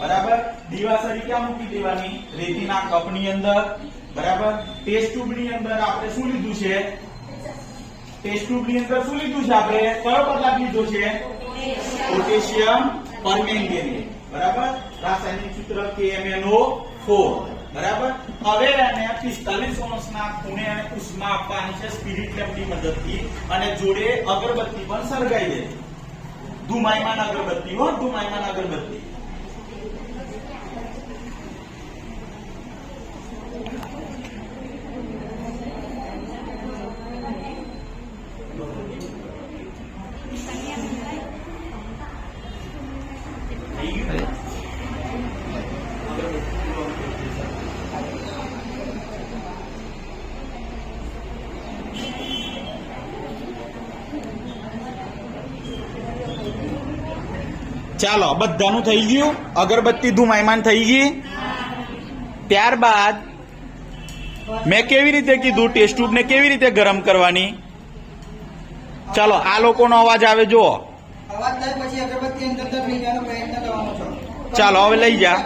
બરાબર? દીવાસળી ક્યાં મૂકી દેવાની? રેતીના કપની અંદર. બરાબર? ટેસ્ટ ટ્યુબની અંદર આપણે શું લીધું છે? ટેસ્ટ ટ્યુબની અંદર શું લીધું છે આપણે? કયો પદાર્થ લીધો છે? પોટેશિયમ પરમેંગેનેટ બરાબર? રાસાયણિક સૂત્ર KMnO4 બરાબર? હવે એને 45 અંશના ખૂણે ઉષ્મા આપવાની છે, સ્પિરિટ લેમ્પની મદદથી. અને જોડે અગરબત્તી પણ સળગાઈ દે. ધુમાયમાન અગરબત્તી, હો ધુમાયમાન અગરબત્તી. ચાલો બધાનું થઈ ગયું? અગરબત્તી ધુમાયમાન થઈ ગઈ? ત્યારબાદ મેં કેવી રીતે કીધું ટેસ્ટ ટ્યુબને કેવી રીતે ગરમ કરવાની? ચાલો આ લોકોનો અવાજ આવે જુઓ. ચાલો હવે લઈ જા.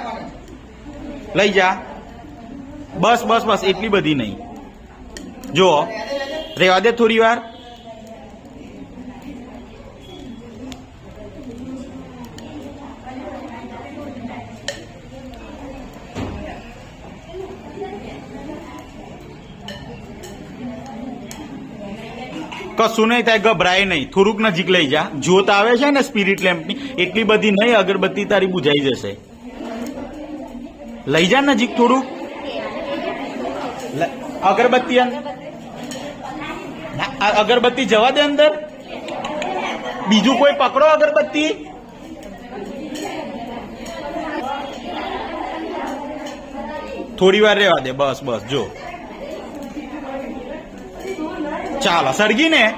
લઈ જા. બસ બસ બસ એટલી બધી નહીં. જુઓ. રેવા દે થોડી વાર. કશું નહીં થાય, ગભરાય નહીં. થોડુંક નજીક લઈ જા. જોત આવે છે ને સ્પિરિટ લેમ્પની એટલી બધી નહીં, અગરબત્તી તારી બુજાઈ જશે. લઈ જા નજીક થોડુંક. અગરબત્તી અગરબત્તી જવા દે અંદર. બીજું કોઈ પકડો અગરબત્તી? થોડી વાર રહેવા દે. બસ બસ, જો. ચાલો સળગી ને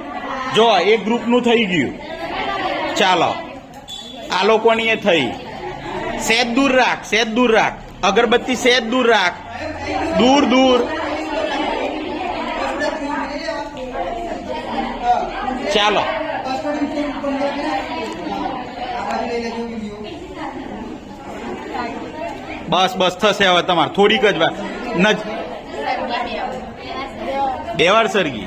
જો એક ગ્રુપનું થઈ ગયું. ચાલો આ લોકોની એ થઈ. સેજ દૂર રાખ સેજ દૂર રાખ. અગરબત્તી સેજ દૂર રાખ. દૂર દૂર. ચાલો. બસ બસ થશે હવે તમારે. થોડીક જ વાર. નજ બે વાર સરગી